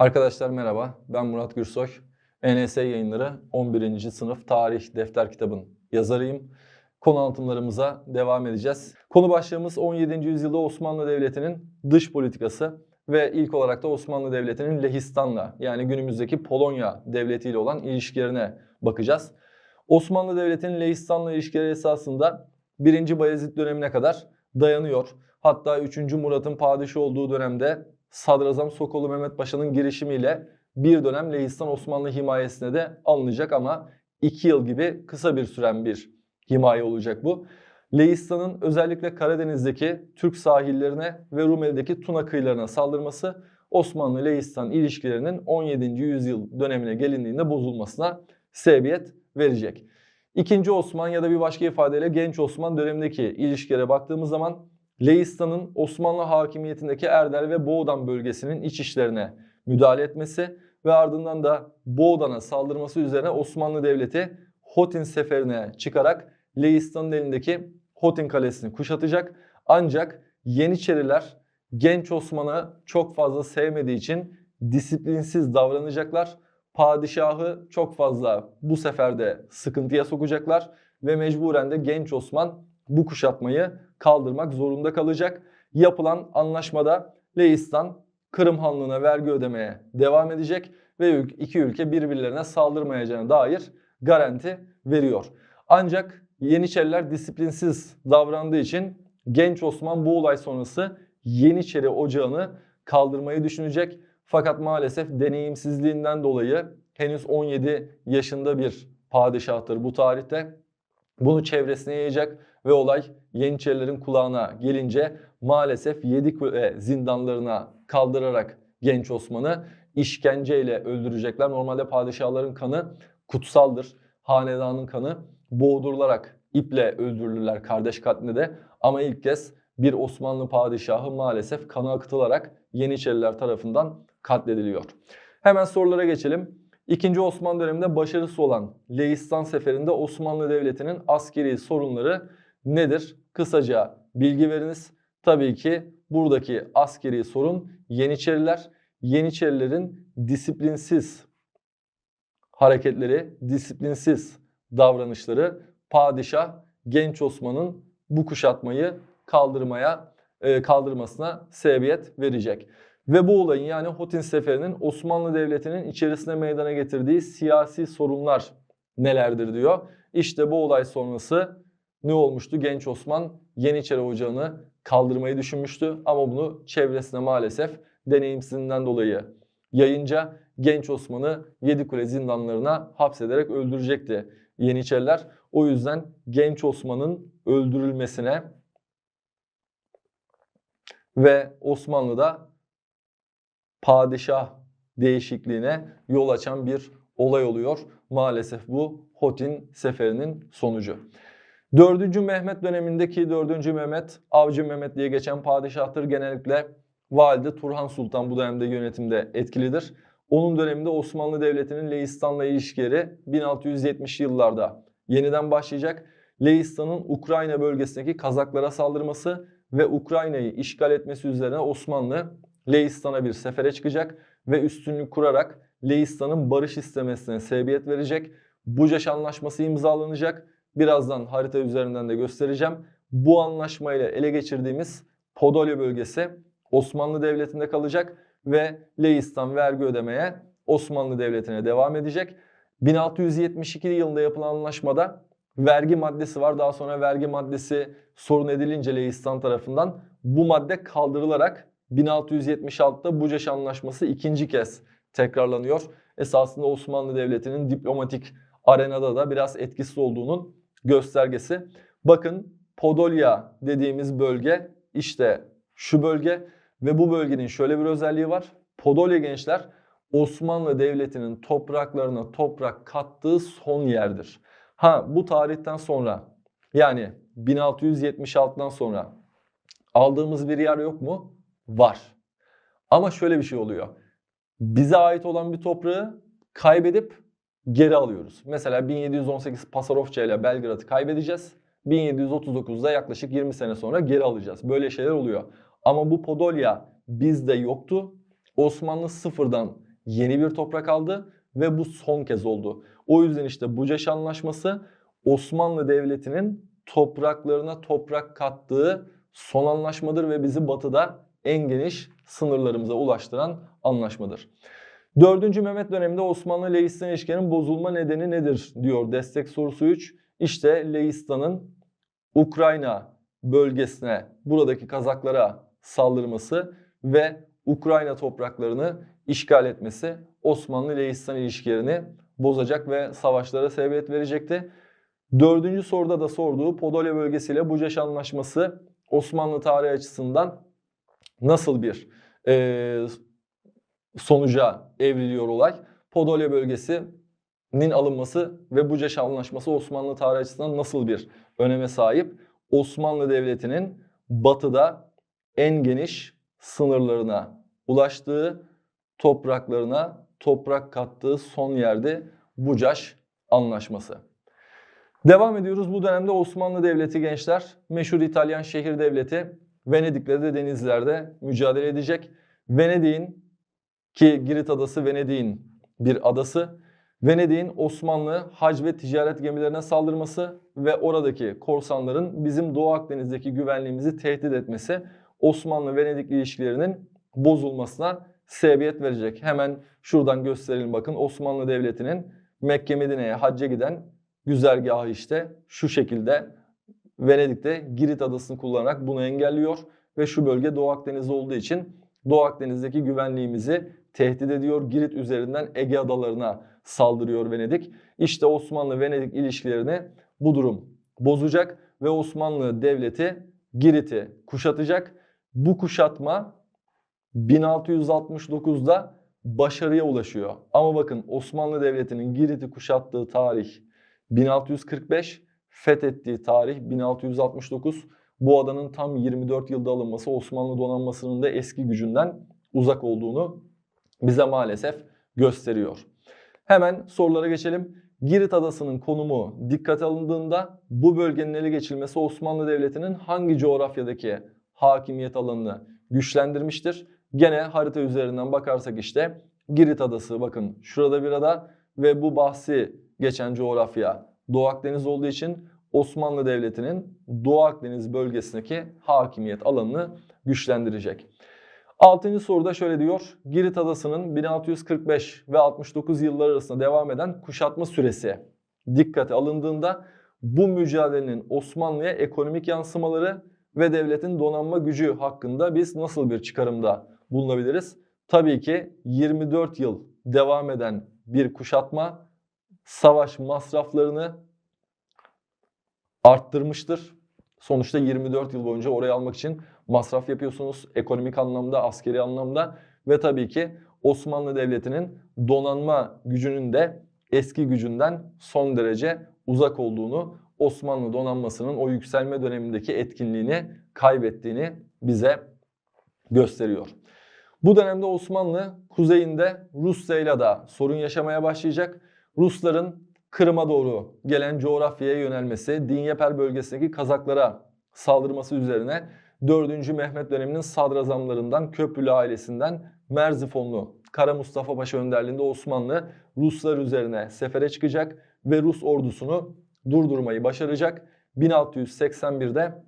Arkadaşlar merhaba, ben Murat Gürsoy. ENS yayınları 11. sınıf tarih defter kitabın yazarıyım. Konu anlatımlarımıza devam edeceğiz. Konu başlığımız 17. yüzyılda Osmanlı Devleti'nin dış politikası ve ilk olarak da Osmanlı Devleti'nin Lehistan'la yani günümüzdeki Polonya Devleti ile olan ilişkilerine bakacağız. Osmanlı Devleti'nin Lehistan'la ilişkileri esasında 1. Bayezid dönemine kadar dayanıyor. Hatta 3. Murat'ın padişah olduğu dönemde Sadrazam Sokolu Mehmet Paşa'nın girişimiyle bir dönem Lehistan Osmanlı himayesine de alınacak ama 2 yıl gibi kısa bir süren bir himaye olacak bu. Lehistan'ın özellikle Karadeniz'deki Türk sahillerine ve Rumeli'deki Tuna kıyılarına saldırması Osmanlı-Lehistan ilişkilerinin 17. yüzyıl dönemine gelindiğinde bozulmasına sebebiyet verecek. İkinci Osman ya da bir başka ifadeyle Genç Osman dönemindeki ilişkilere baktığımız zaman Leistan'ın Osmanlı hakimiyetindeki Erdel ve Boğdan bölgesinin iç işlerine müdahale etmesi ve ardından da Boğdan'a saldırması üzerine Osmanlı Devleti Hotin seferine çıkarak Leistan'ın elindeki Hotin Kalesi'ni kuşatacak. Ancak Yeniçeriler genç Osman'ı çok fazla sevmediği için disiplinsiz davranacaklar. Padişahı çok fazla bu seferde sıkıntıya sokacaklar ve mecburen de genç Osman bu kuşatmayı kaldırmak zorunda kalacak. Yapılan anlaşmada Leistan Kırım Hanlığı'na vergi ödemeye devam edecek ve iki ülke birbirlerine saldırmayacağına dair garanti veriyor. Ancak Yeniçeriler disiplinsiz davrandığı için genç Osman bu olay sonrası Yeniçeri ocağını kaldırmayı düşünecek. Fakat maalesef deneyimsizliğinden dolayı henüz 17 yaşında bir padişahtır bu tarihte. Bunu çevresine yayacak ve olay Yeniçerilerin kulağına gelince maalesef Yedikule zindanlarına kaldırarak genç Osman'ı işkenceyle öldürecekler. Normalde padişahların kanı kutsaldır. Hanedanın kanı boğdurularak iple öldürülürler kardeş katlinde de. Ama ilk kez bir Osmanlı padişahı maalesef kanı akıtılarak Yeniçeriler tarafından katlediliyor. Hemen sorulara geçelim. İkinci Osmanlı döneminde başarısı olan Leistan seferinde Osmanlı Devleti'nin askeri sorunları nedir? Kısaca bilgi veriniz. Tabii ki buradaki askeri sorun Yeniçeriler. Yeniçerilerin disiplinsiz hareketleri, disiplinsiz davranışları padişah genç Osman'ın bu kuşatmayı kaldırmaya e, kaldırmasına sebebiyet verecek. Ve bu olayın yani Hotin Seferi'nin Osmanlı Devleti'nin içerisine meydana getirdiği siyasi sorunlar nelerdir diyor. İşte bu olay sonrası ne olmuştu? Genç Osman Yeniçeri Ocağı'nı kaldırmayı düşünmüştü ama bunu çevresine maalesef deneyimsizliğinden dolayı yayınca Genç Osman'ı Yedikule zindanlarına hapsederek öldürecekti Yeniçeriler. O yüzden Genç Osman'ın öldürülmesine ve Osmanlı'da padişah değişikliğine yol açan bir olay oluyor. Maalesef bu Hotin seferinin sonucu. 4. Mehmet dönemindeki 4. Mehmet, Avcı Mehmet diye geçen padişahtır. Genellikle Valide Turhan Sultan bu dönemde yönetimde etkilidir. Onun döneminde Osmanlı Devleti'nin Leistan'la ilişkileri 1670 yıllarda yeniden başlayacak. Leistan'ın Ukrayna bölgesindeki Kazaklara saldırması ve Ukrayna'yı işgal etmesi üzerine Osmanlı Leistan'a bir sefere çıkacak ve üstünlük kurarak Leistan'ın barış istemesine sebebiyet verecek. Bucaş Anlaşması imzalanacak. Birazdan harita üzerinden de göstereceğim. Bu anlaşmayla ele geçirdiğimiz Podolya bölgesi Osmanlı Devleti'nde kalacak ve Leistan vergi ödemeye Osmanlı Devleti'ne devam edecek. 1672 yılında yapılan anlaşmada vergi maddesi var. Daha sonra vergi maddesi sorun edilince Leistan tarafından bu madde kaldırılarak 1676'da Bucaş Anlaşması ikinci kez tekrarlanıyor. Esasında Osmanlı Devleti'nin diplomatik arenada da biraz etkisiz olduğunun göstergesi. Bakın Podolya dediğimiz bölge işte şu bölge ve bu bölgenin şöyle bir özelliği var. Podolya gençler Osmanlı Devleti'nin topraklarına toprak kattığı son yerdir. Ha bu tarihten sonra yani 1676'dan sonra aldığımız bir yer yok mu? Var. Ama şöyle bir şey oluyor. Bize ait olan bir toprağı kaybedip geri alıyoruz. Mesela 1718 Pasarofça ile Belgrad'ı kaybedeceğiz. 1739'da yaklaşık 20 sene sonra geri alacağız. Böyle şeyler oluyor. Ama bu Podolya bizde yoktu. Osmanlı sıfırdan yeni bir toprak aldı ve bu son kez oldu. O yüzden işte Bucaş Anlaşması Osmanlı Devleti'nin topraklarına toprak kattığı son anlaşmadır ve bizi batıda en geniş sınırlarımıza ulaştıran anlaşmadır. 4. Mehmet döneminde Osmanlı Leistan ilişkilerinin bozulma nedeni nedir diyor destek sorusu 3. İşte Leistan'ın Ukrayna bölgesine, buradaki Kazaklara saldırması ve Ukrayna topraklarını işgal etmesi Osmanlı-Leistan ilişkilerini bozacak ve savaşlara sebebiyet verecekti. Dördüncü soruda da sorduğu Podolya bölgesiyle Bucaş Anlaşması Osmanlı tarihi açısından nasıl bir e, sonuca evriliyor olay? Podolya bölgesinin alınması ve Bucaş Anlaşması Osmanlı tarihi açısından nasıl bir öneme sahip? Osmanlı Devleti'nin batıda en geniş sınırlarına ulaştığı, topraklarına toprak kattığı son yerde Bucaş Anlaşması. Devam ediyoruz. Bu dönemde Osmanlı Devleti gençler meşhur İtalyan şehir devleti Venedik'le de denizlerde mücadele edecek. Venedik'in ki Girit Adası Venedik'in bir adası. Venedik'in Osmanlı hac ve ticaret gemilerine saldırması ve oradaki korsanların bizim Doğu Akdeniz'deki güvenliğimizi tehdit etmesi Osmanlı-Venedik ilişkilerinin bozulmasına sebebiyet verecek. Hemen şuradan gösterelim bakın Osmanlı Devleti'nin Mekke Medine'ye hacca giden güzergahı işte şu şekilde Venedik'te Girit adasını kullanarak bunu engelliyor ve şu bölge Doğu Akdeniz olduğu için Doğu Akdeniz'deki güvenliğimizi tehdit ediyor. Girit üzerinden Ege adalarına saldırıyor Venedik. İşte Osmanlı-Venedik ilişkilerini bu durum bozacak ve Osmanlı Devleti Girit'i kuşatacak. Bu kuşatma 1669'da başarıya ulaşıyor. Ama bakın Osmanlı Devleti'nin Girit'i kuşattığı tarih 1645, fethettiği tarih 1669. Bu adanın tam 24 yılda alınması Osmanlı donanmasının da eski gücünden uzak olduğunu bize maalesef gösteriyor. Hemen sorulara geçelim. Girit Adası'nın konumu dikkate alındığında bu bölgenin ele geçirilmesi Osmanlı Devleti'nin hangi coğrafyadaki hakimiyet alanını güçlendirmiştir? Gene harita üzerinden bakarsak işte Girit Adası bakın şurada bir ada ve bu bahsi geçen coğrafya Doğu Akdeniz olduğu için Osmanlı Devleti'nin Doğu Akdeniz bölgesindeki hakimiyet alanını güçlendirecek. Altıncı soruda şöyle diyor. Girit Adası'nın 1645 ve 69 yılları arasında devam eden kuşatma süresi dikkate alındığında bu mücadelenin Osmanlı'ya ekonomik yansımaları ve devletin donanma gücü hakkında biz nasıl bir çıkarımda bulunabiliriz? Tabii ki 24 yıl devam eden bir kuşatma savaş masraflarını arttırmıştır. Sonuçta 24 yıl boyunca orayı almak için masraf yapıyorsunuz ekonomik anlamda, askeri anlamda ve tabii ki Osmanlı Devleti'nin donanma gücünün de eski gücünden son derece uzak olduğunu, Osmanlı donanmasının o yükselme dönemindeki etkinliğini kaybettiğini bize gösteriyor. Bu dönemde Osmanlı kuzeyinde Rusya ile de sorun yaşamaya başlayacak. Rusların Kırım'a doğru gelen coğrafyaya yönelmesi, Dinyeper bölgesindeki Kazaklara saldırması üzerine 4. Mehmet döneminin sadrazamlarından Köprülü ailesinden Merzifonlu Kara Mustafa Paşa önderliğinde Osmanlı Ruslar üzerine sefere çıkacak ve Rus ordusunu durdurmayı başaracak. 1681'de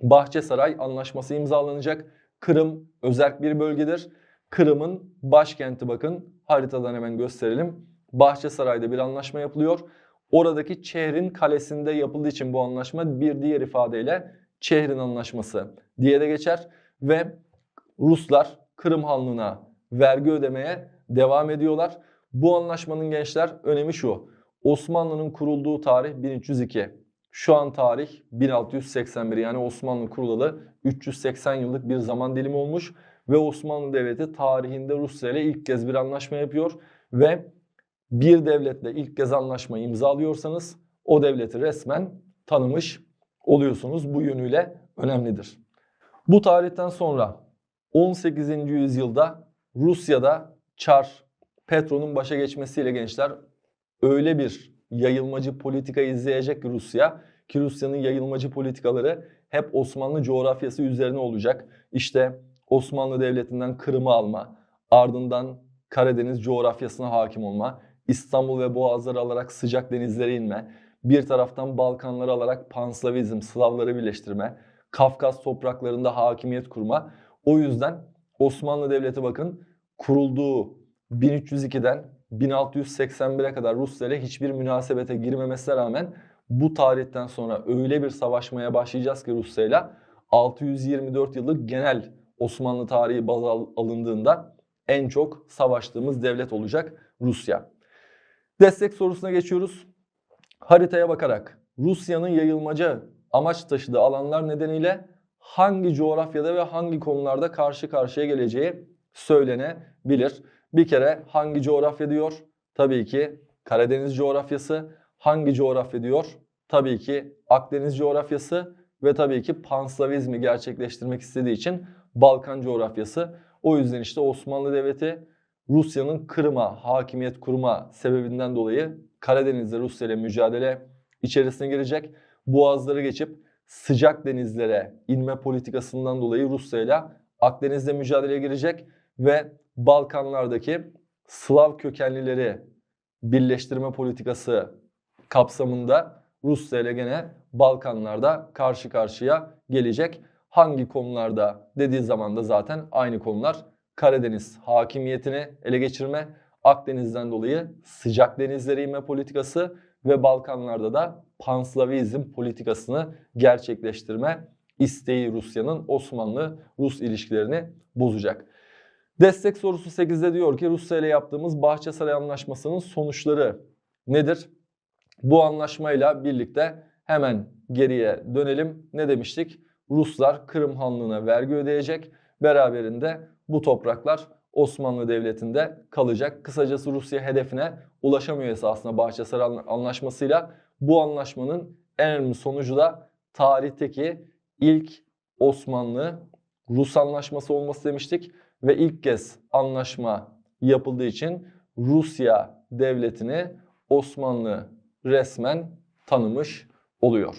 Bahçesaray Anlaşması imzalanacak. Kırım özerk bir bölgedir. Kırım'ın başkenti bakın haritadan hemen gösterelim. Bahçesaray'da bir anlaşma yapılıyor. Oradaki Çehrin kalesinde yapıldığı için bu anlaşma bir diğer ifadeyle Çehrin Anlaşması diye de geçer ve Ruslar Kırım Hanlığı'na vergi ödemeye devam ediyorlar. Bu anlaşmanın gençler önemi şu. Osmanlı'nın kurulduğu tarih 1302. Şu an tarih 1681 yani Osmanlı kurulalı 380 yıllık bir zaman dilimi olmuş ve Osmanlı Devleti tarihinde Rusya ile ilk kez bir anlaşma yapıyor ve bir devletle ilk kez anlaşma imzalıyorsanız o devleti resmen tanımış oluyorsunuz. Bu yönüyle önemlidir. Bu tarihten sonra 18. yüzyılda Rusya'da Çar Petro'nun başa geçmesiyle gençler öyle bir yayılmacı politika izleyecek ki Rusya ki Rusya'nın yayılmacı politikaları hep Osmanlı coğrafyası üzerine olacak. İşte Osmanlı Devleti'nden Kırım'ı alma, ardından Karadeniz coğrafyasına hakim olma, İstanbul ve Boğazları alarak sıcak denizlere inme, bir taraftan Balkanları alarak Panslavizm, Slavları birleştirme, Kafkas topraklarında hakimiyet kurma. O yüzden Osmanlı Devleti bakın kurulduğu 1302'den 1681'e kadar Rusya hiçbir münasebete girmemesine rağmen bu tarihten sonra öyle bir savaşmaya başlayacağız ki Rusya ile 624 yıllık genel Osmanlı tarihi baz al- alındığında en çok savaştığımız devlet olacak Rusya. Destek sorusuna geçiyoruz. Haritaya bakarak Rusya'nın yayılmaca amaç taşıdığı alanlar nedeniyle hangi coğrafyada ve hangi konularda karşı karşıya geleceği söylenebilir. Bir kere hangi coğrafya diyor? Tabii ki Karadeniz coğrafyası. Hangi coğrafya diyor? Tabii ki Akdeniz coğrafyası ve tabii ki Panslavizmi gerçekleştirmek istediği için Balkan coğrafyası. O yüzden işte Osmanlı Devleti Rusya'nın Kırım'a hakimiyet kurma sebebinden dolayı Karadeniz'de Rusya ile mücadele içerisine girecek. Boğazları geçip sıcak denizlere inme politikasından dolayı Rusya ile Akdeniz'de mücadeleye girecek ve Balkanlardaki Slav kökenlileri birleştirme politikası kapsamında Rusya ile gene Balkanlarda karşı karşıya gelecek. Hangi konularda dediği zaman da zaten aynı konular Karadeniz hakimiyetini ele geçirme, Akdeniz'den dolayı sıcak denizlere inme politikası ve Balkanlarda da Panslavizm politikasını gerçekleştirme isteği Rusya'nın Osmanlı-Rus ilişkilerini bozacak. Destek sorusu 8'de diyor ki Rusya ile yaptığımız Bahçesaray Anlaşması'nın sonuçları nedir? Bu anlaşmayla birlikte hemen geriye dönelim. Ne demiştik? Ruslar Kırım Hanlığı'na vergi ödeyecek. Beraberinde bu topraklar Osmanlı Devleti'nde kalacak. Kısacası Rusya hedefine ulaşamıyor esasında Bahçesaray Anlaşması'yla. Bu anlaşmanın en önemli sonucu da tarihteki ilk Osmanlı Rus anlaşması olması demiştik ve ilk kez anlaşma yapıldığı için Rusya devletini Osmanlı resmen tanımış oluyor.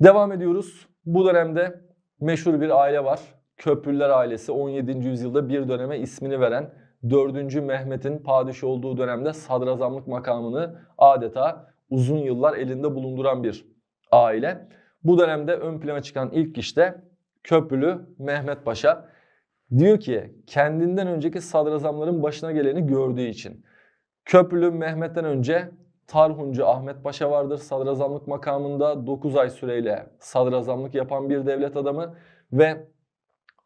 Devam ediyoruz. Bu dönemde meşhur bir aile var. Köprülüler ailesi 17. yüzyılda bir döneme ismini veren 4. Mehmet'in padişah olduğu dönemde sadrazamlık makamını adeta uzun yıllar elinde bulunduran bir aile. Bu dönemde ön plana çıkan ilk kişi Köprülü Mehmet Paşa. Diyor ki kendinden önceki sadrazamların başına geleni gördüğü için. Köprülü Mehmet'ten önce Tarhuncu Ahmet Paşa vardır sadrazamlık makamında 9 ay süreyle sadrazamlık yapan bir devlet adamı ve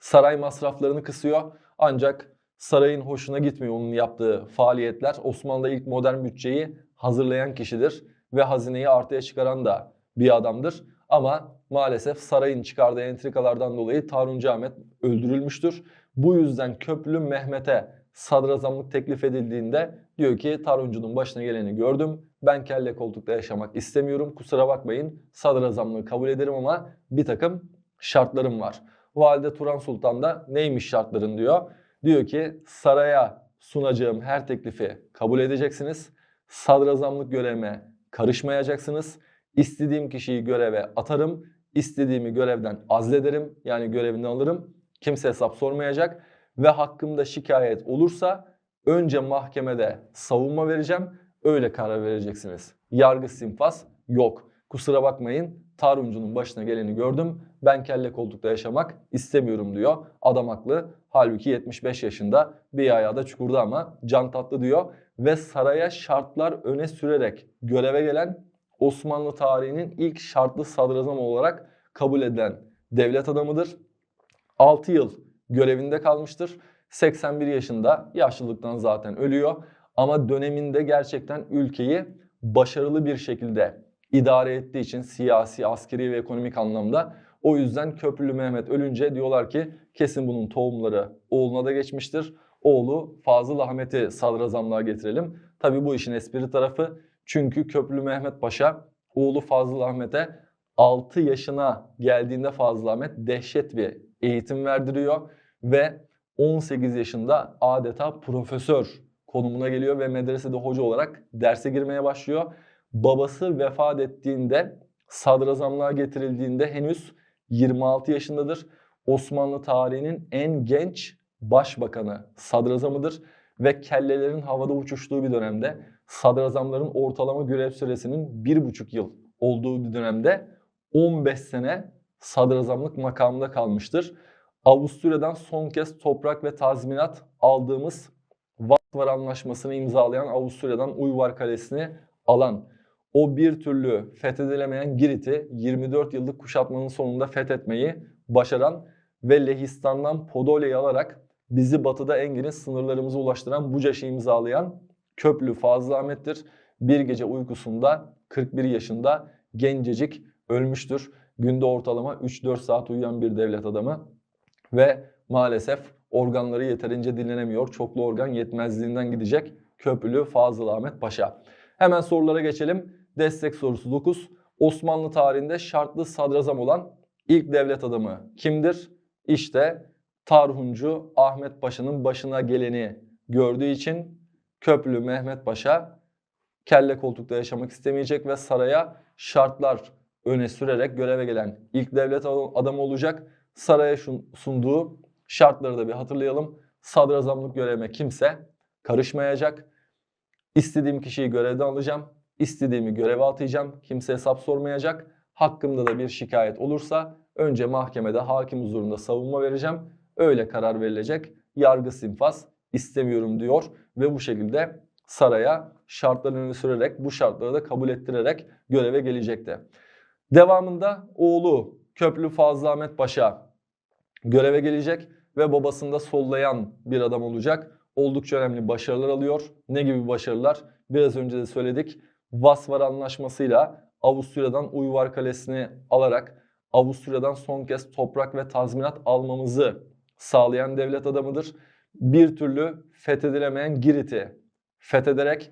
saray masraflarını kısıyor. Ancak sarayın hoşuna gitmiyor onun yaptığı faaliyetler. Osmanlı'da ilk modern bütçeyi hazırlayan kişidir ve hazineyi artıya çıkaran da bir adamdır. Ama maalesef sarayın çıkardığı entrikalardan dolayı Tarhuncu Ahmet öldürülmüştür. Bu yüzden Köprülü Mehmet'e sadrazamlık teklif edildiğinde diyor ki Tarhuncu'nun başına geleni gördüm. Ben kelle koltukta yaşamak istemiyorum. Kusura bakmayın sadrazamlığı kabul ederim ama bir takım şartlarım var. Valide Turan Sultan da neymiş şartların diyor. Diyor ki saraya sunacağım her teklifi kabul edeceksiniz. Sadrazamlık görevime karışmayacaksınız. İstediğim kişiyi göreve atarım. İstediğimi görevden azlederim. Yani görevinden alırım. Kimse hesap sormayacak. Ve hakkımda şikayet olursa önce mahkemede savunma vereceğim. Öyle karar vereceksiniz. Yargı sinfas yok. Kusura bakmayın Taruncu'nun başına geleni gördüm. Ben kelle koltukta yaşamak istemiyorum diyor. Adam haklı. Halbuki 75 yaşında bir ayağı da çukurda ama can tatlı diyor. Ve saraya şartlar öne sürerek göreve gelen Osmanlı tarihinin ilk şartlı sadrazam olarak kabul edilen devlet adamıdır. 6 yıl görevinde kalmıştır. 81 yaşında yaşlılıktan zaten ölüyor. Ama döneminde gerçekten ülkeyi başarılı bir şekilde idare ettiği için siyasi, askeri ve ekonomik anlamda o yüzden Köprülü Mehmet ölünce diyorlar ki kesin bunun tohumları oğluna da geçmiştir. Oğlu Fazıl Ahmet'i sadrazamlığa getirelim. Tabi bu işin espri tarafı çünkü Köprülü Mehmet Paşa oğlu Fazıl Ahmet'e 6 yaşına geldiğinde Fazıl Ahmet dehşet bir eğitim verdiriyor ve 18 yaşında adeta profesör konumuna geliyor ve medresede hoca olarak derse girmeye başlıyor. Babası vefat ettiğinde sadrazamlığa getirildiğinde henüz 26 yaşındadır. Osmanlı tarihinin en genç başbakanı sadrazamıdır ve kellelerin havada uçuştuğu bir dönemde sadrazamların ortalama görev süresinin 1,5 yıl olduğu bir dönemde 15 sene sadrazamlık makamında kalmıştır. Avusturya'dan son kez toprak ve tazminat aldığımız Vatvar Anlaşması'nı imzalayan Avusturya'dan Uyvar Kalesi'ni alan o bir türlü fethedilemeyen Girit'i 24 yıllık kuşatmanın sonunda fethetmeyi başaran ve Lehistan'dan Podolya'yı alarak bizi batıda en geniş sınırlarımıza ulaştıran Bucaş'ı imzalayan Köprülü Fazıl Ahmet'tir. Bir gece uykusunda 41 yaşında gencecik ölmüştür. Günde ortalama 3-4 saat uyuyan bir devlet adamı ve maalesef organları yeterince dinlenemiyor. Çoklu organ yetmezliğinden gidecek Köprülü Fazıl Ahmet Paşa. Hemen sorulara geçelim. Destek sorusu 9. Osmanlı tarihinde şartlı sadrazam olan ilk devlet adamı kimdir? İşte Tarhuncu Ahmet Paşa'nın başına geleni gördüğü için Köprülü Mehmet Paşa kelle koltukta yaşamak istemeyecek ve saraya şartlar öne sürerek göreve gelen ilk devlet adamı olacak. Saraya sunduğu şartları da bir hatırlayalım. Sadrazamlık görevime kimse karışmayacak. İstediğim kişiyi görevden alacağım. İstediğimi göreve atayacağım. Kimse hesap sormayacak. Hakkımda da bir şikayet olursa önce mahkemede hakim huzurunda savunma vereceğim. Öyle karar verilecek. Yargı sinfaz istemiyorum diyor ve bu şekilde saraya şartlarını öne sürerek bu şartları da kabul ettirerek göreve gelecekti. Devamında oğlu Köprülü Fazıl Ahmet Paşa göreve gelecek ve babasında sollayan bir adam olacak. Oldukça önemli başarılar alıyor. Ne gibi başarılar? Biraz önce de söyledik. Vasvar Anlaşması'yla Avusturya'dan Uyvar Kalesi'ni alarak Avusturya'dan son kez toprak ve tazminat almamızı sağlayan devlet adamıdır. Bir türlü fethedilemeyen Girit'i fethederek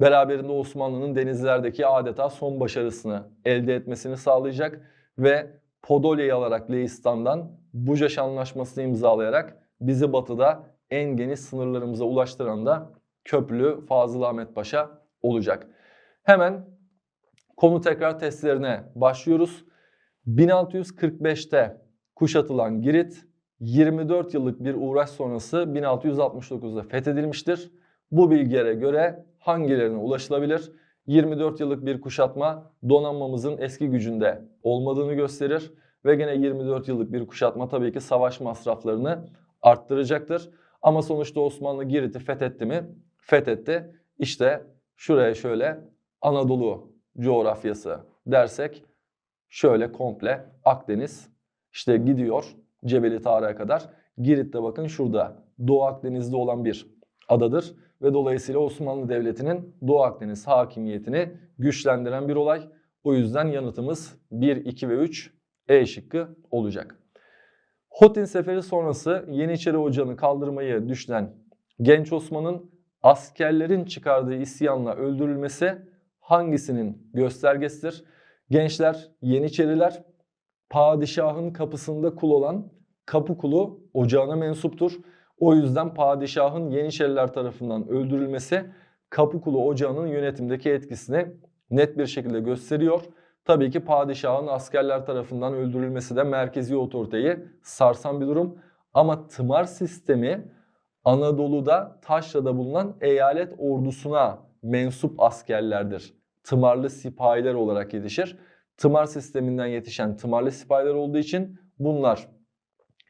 beraberinde Osmanlı'nın denizlerdeki adeta son başarısını elde etmesini sağlayacak ve Podolya'yı alarak Leistan'dan Bucaş Anlaşması'nı imzalayarak bizi batıda en geniş sınırlarımıza ulaştıran da Köprülü Fazıl Ahmet Paşa olacak. Hemen konu tekrar testlerine başlıyoruz. 1645'te kuşatılan Girit 24 yıllık bir uğraş sonrası 1669'da fethedilmiştir. Bu bilgilere göre hangilerine ulaşılabilir? 24 yıllık bir kuşatma donanmamızın eski gücünde olmadığını gösterir ve gene 24 yıllık bir kuşatma tabii ki savaş masraflarını arttıracaktır. Ama sonuçta Osmanlı Girit'i fethetti mi? Fethetti. İşte şuraya şöyle Anadolu coğrafyası dersek şöyle komple Akdeniz işte gidiyor Cebeli Tarık'a kadar. Girit de bakın şurada Doğu Akdeniz'de olan bir adadır ve dolayısıyla Osmanlı Devleti'nin Doğu Akdeniz hakimiyetini güçlendiren bir olay. O yüzden yanıtımız 1, 2 ve 3 E şıkkı olacak. Hotin Seferi sonrası Yeniçeri Ocağı'nı kaldırmayı düşünen Genç Osman'ın askerlerin çıkardığı isyanla öldürülmesi hangisinin göstergesidir? Gençler, Yeniçeriler padişahın kapısında kul olan kapı kulu ocağına mensuptur. O yüzden padişahın Yeniçeriler tarafından öldürülmesi Kapıkulu Ocağı'nın yönetimdeki etkisini net bir şekilde gösteriyor. Tabii ki padişahın askerler tarafından öldürülmesi de merkezi otoriteyi sarsan bir durum. Ama tımar sistemi Anadolu'da Taşra'da bulunan eyalet ordusuna mensup askerlerdir. Tımarlı sipahiler olarak yetişir. Tımar sisteminden yetişen tımarlı sipahiler olduğu için bunlar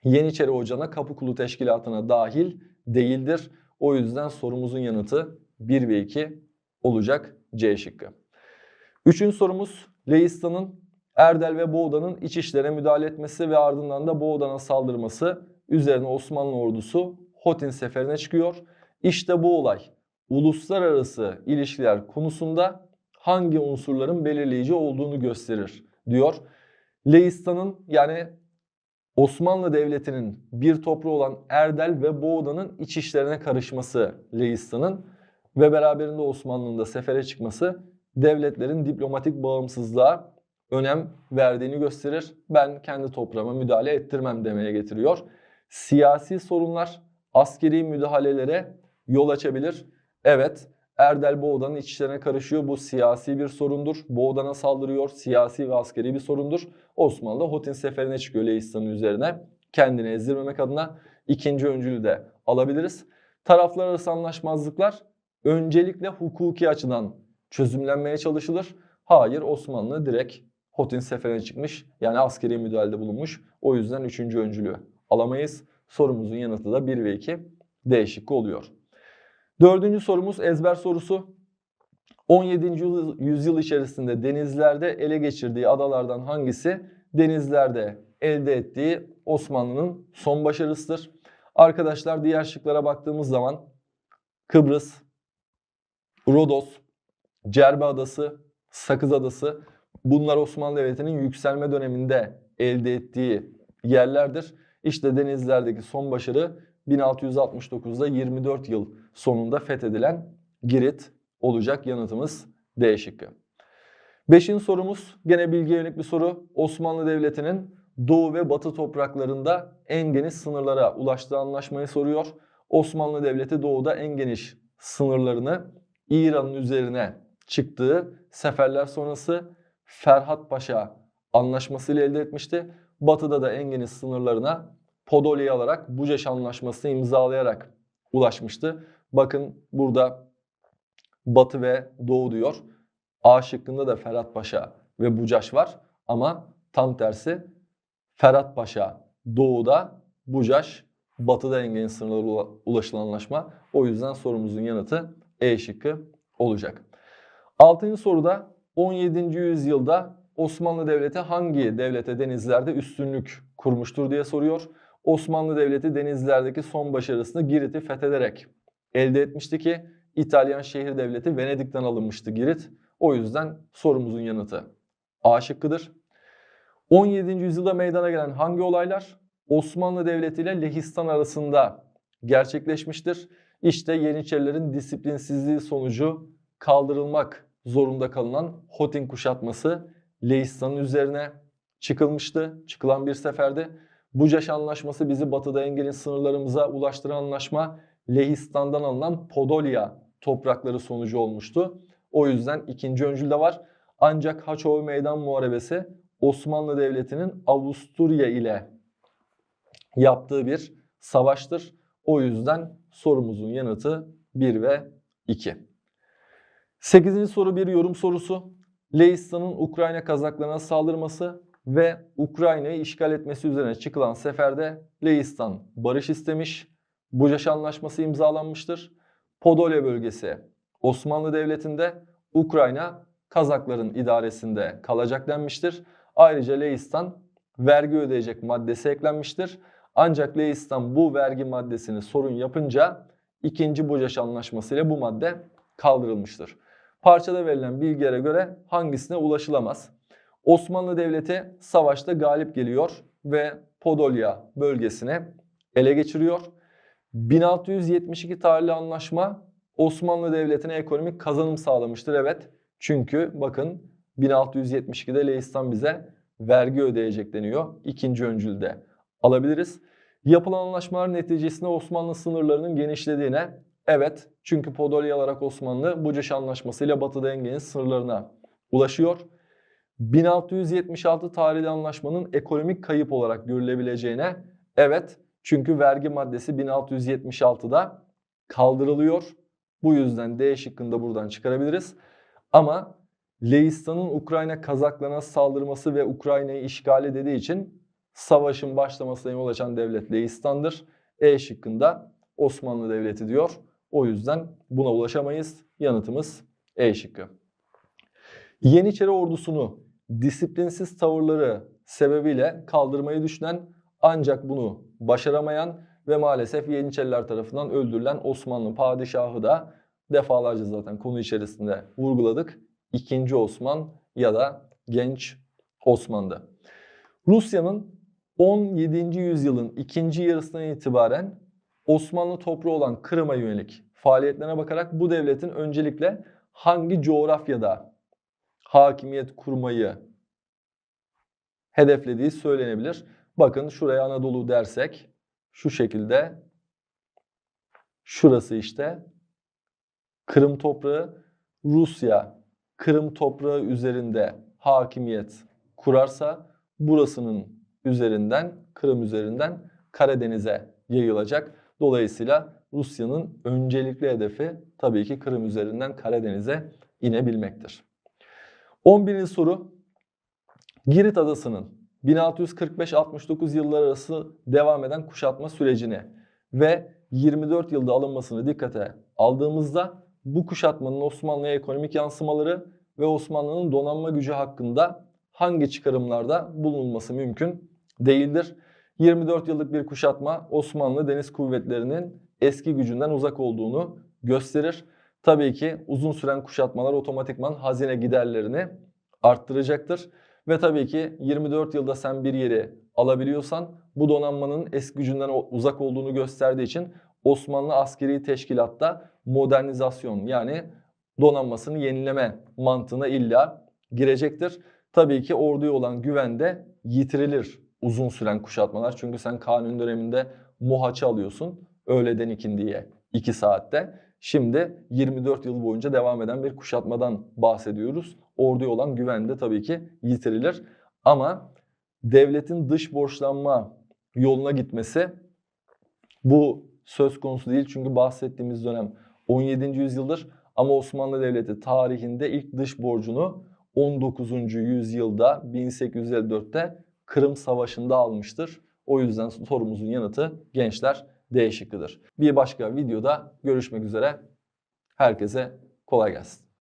Yeniçeri Ocağı'na Kapıkulu Teşkilatı'na dahil değildir. O yüzden sorumuzun yanıtı 1 ve 2 olacak C şıkkı. Üçüncü sorumuz Leistan'ın Erdel ve Boğda'nın iç işlere müdahale etmesi ve ardından da Boğda'na saldırması üzerine Osmanlı ordusu Hotin seferine çıkıyor. İşte bu olay uluslararası ilişkiler konusunda hangi unsurların belirleyici olduğunu gösterir diyor. Leistan'ın yani Osmanlı Devleti'nin bir toprağı olan Erdel ve Boğda'nın iç işlerine karışması Leistan'ın ve beraberinde Osmanlı'nın da sefere çıkması devletlerin diplomatik bağımsızlığa önem verdiğini gösterir. Ben kendi toprağıma müdahale ettirmem demeye getiriyor. Siyasi sorunlar askeri müdahalelere yol açabilir. Evet Erdel Boğda'nın iç işlerine karışıyor. Bu siyasi bir sorundur. Boğda'na saldırıyor. Siyasi ve askeri bir sorundur. Osmanlı da Hotin seferine çıkıyor Leistan'ın üzerine. Kendini ezdirmemek adına ikinci öncülü de alabiliriz. Taraflar arası anlaşmazlıklar öncelikle hukuki açıdan çözümlenmeye çalışılır. Hayır Osmanlı direkt Hotin seferine çıkmış. Yani askeri müdahalede bulunmuş. O yüzden üçüncü öncülüğü alamayız. Sorumuzun yanıtı da 1 ve 2 D şıkkı oluyor. Dördüncü sorumuz ezber sorusu. 17. yüzyıl- içerisinde denizlerde ele geçirdiği adalardan hangisi denizlerde elde ettiği Osmanlı'nın son başarısıdır? Arkadaşlar diğer şıklara baktığımız zaman Kıbrıs, Rodos, Cerbe Adası, Sakız Adası bunlar Osmanlı Devleti'nin yükselme döneminde elde ettiği yerlerdir. İşte denizlerdeki son başarı 1669'da 24 yıl sonunda fethedilen Girit olacak yanıtımız D şıkkı. Beşinci sorumuz gene bilgiye yönelik bir soru. Osmanlı Devleti'nin doğu ve batı topraklarında en geniş sınırlara ulaştığı anlaşmayı soruyor. Osmanlı Devleti doğuda en geniş sınırlarını İran'ın üzerine çıktığı seferler sonrası Ferhat Paşa anlaşmasıyla elde etmişti. Batıda da en geniş sınırlarına Podolya'yı alarak Bucaş Anlaşması'nı imzalayarak ulaşmıştı. Bakın burada Batı ve Doğu diyor. A şıkkında da Ferhat Paşa ve Bucaş var ama tam tersi Ferhat Paşa doğuda, Bucaş batıda en geniş sınırlara ula- ulaşılan anlaşma. O yüzden sorumuzun yanıtı E şıkkı olacak. Altıncı soruda 17. yüzyılda Osmanlı Devleti hangi devlete denizlerde üstünlük kurmuştur diye soruyor. Osmanlı Devleti denizlerdeki son başarısını Girit'i fethederek elde etmişti ki İtalyan şehir devleti Venedik'ten alınmıştı Girit. O yüzden sorumuzun yanıtı A şıkkıdır. 17. yüzyılda meydana gelen hangi olaylar Osmanlı Devleti ile Lehistan arasında gerçekleşmiştir? İşte Yeniçerilerin disiplinsizliği sonucu kaldırılmak zorunda kalınan Hotin kuşatması Lehistan'ın üzerine çıkılmıştı. Çıkılan bir seferde. Bucaş Anlaşması bizi batıda en geniş sınırlarımıza ulaştıran anlaşma Lehistan'dan alınan Podolya toprakları sonucu olmuştu. O yüzden ikinci öncül de var. Ancak Haçova Meydan Muharebesi Osmanlı Devleti'nin Avusturya ile yaptığı bir savaştır. O yüzden sorumuzun yanıtı 1 ve 2. Sekizinci soru bir yorum sorusu. Leistan'ın Ukrayna Kazaklarına saldırması ve Ukrayna'yı işgal etmesi üzerine çıkılan seferde Leistan barış istemiş. Bucaş Anlaşması imzalanmıştır. Podolya bölgesi Osmanlı Devleti'nde, Ukrayna Kazakların idaresinde kalacak denmiştir. Ayrıca Leistan vergi ödeyecek maddesi eklenmiştir. Ancak Leistan bu vergi maddesini sorun yapınca ikinci Bucaş Anlaşması ile bu madde kaldırılmıştır. Parçada verilen bilgilere göre hangisine ulaşılamaz? Osmanlı Devleti savaşta galip geliyor ve Podolya bölgesine ele geçiriyor. 1672 tarihli anlaşma Osmanlı Devleti'ne ekonomik kazanım sağlamıştır. Evet çünkü bakın 1672'de Leistan bize vergi ödeyecek deniyor. İkinci öncülde alabiliriz. Yapılan anlaşmalar neticesinde Osmanlı sınırlarının genişlediğine evet çünkü Podolya alarak Osmanlı Bucaş Anlaşması ile batıda en geniş sınırlarına ulaşıyor. 1676 tarihli anlaşmanın ekonomik kayıp olarak görülebileceğine evet çünkü vergi maddesi 1676'da kaldırılıyor. Bu yüzden D şıkkını buradan çıkarabiliriz. Ama Leistan'ın Ukrayna Kazaklarına saldırması ve Ukrayna'yı işgali dediği için savaşın başlamasına yol açan devlet Leistan'dır. E şıkkında Osmanlı Devleti diyor. O yüzden buna ulaşamayız. Yanıtımız E şıkkı. Yeniçeri ordusunu disiplinsiz tavırları sebebiyle kaldırmayı düşünen ancak bunu başaramayan ve maalesef Yeniçeriler tarafından öldürülen Osmanlı padişahı da defalarca zaten konu içerisinde vurguladık. İkinci Osman ya da genç Osman'dı. Rusya'nın 17. yüzyılın ikinci yarısından itibaren Osmanlı toprağı olan Kırım'a yönelik faaliyetlerine bakarak bu devletin öncelikle hangi coğrafyada hakimiyet kurmayı hedeflediği söylenebilir. Bakın şuraya Anadolu dersek şu şekilde şurası işte Kırım toprağı Rusya Kırım toprağı üzerinde hakimiyet kurarsa burasının üzerinden Kırım üzerinden Karadeniz'e yayılacak. Dolayısıyla Rusya'nın öncelikli hedefi tabii ki Kırım üzerinden Karadeniz'e inebilmektir. 11. soru. Girit Adası'nın 1645-69 yıllar arası devam eden kuşatma sürecini ve 24 yılda alınmasını dikkate aldığımızda bu kuşatmanın Osmanlı'ya ekonomik yansımaları ve Osmanlı'nın donanma gücü hakkında hangi çıkarımlarda bulunulması mümkün değildir. 24 yıllık bir kuşatma Osmanlı Deniz Kuvvetleri'nin eski gücünden uzak olduğunu gösterir. Tabii ki uzun süren kuşatmalar otomatikman hazine giderlerini arttıracaktır. Ve tabii ki 24 yılda sen bir yeri alabiliyorsan bu donanmanın eski gücünden uzak olduğunu gösterdiği için Osmanlı askeri teşkilatta modernizasyon yani donanmasını yenileme mantığına illa girecektir. Tabii ki orduya olan güven de yitirilir uzun süren kuşatmalar. Çünkü sen kanun döneminde muhaçı alıyorsun öğleden ikindiye 2 saatte. Şimdi 24 yıl boyunca devam eden bir kuşatmadan bahsediyoruz. Orduya olan güven de tabii ki yitirilir. Ama devletin dış borçlanma yoluna gitmesi bu söz konusu değil. Çünkü bahsettiğimiz dönem 17. yüzyıldır. Ama Osmanlı Devleti tarihinde ilk dış borcunu 19. yüzyılda 1854'te Kırım Savaşı'nda almıştır. O yüzden sorumuzun yanıtı gençler D şıkkıdır. Bir başka videoda görüşmek üzere. Herkese kolay gelsin.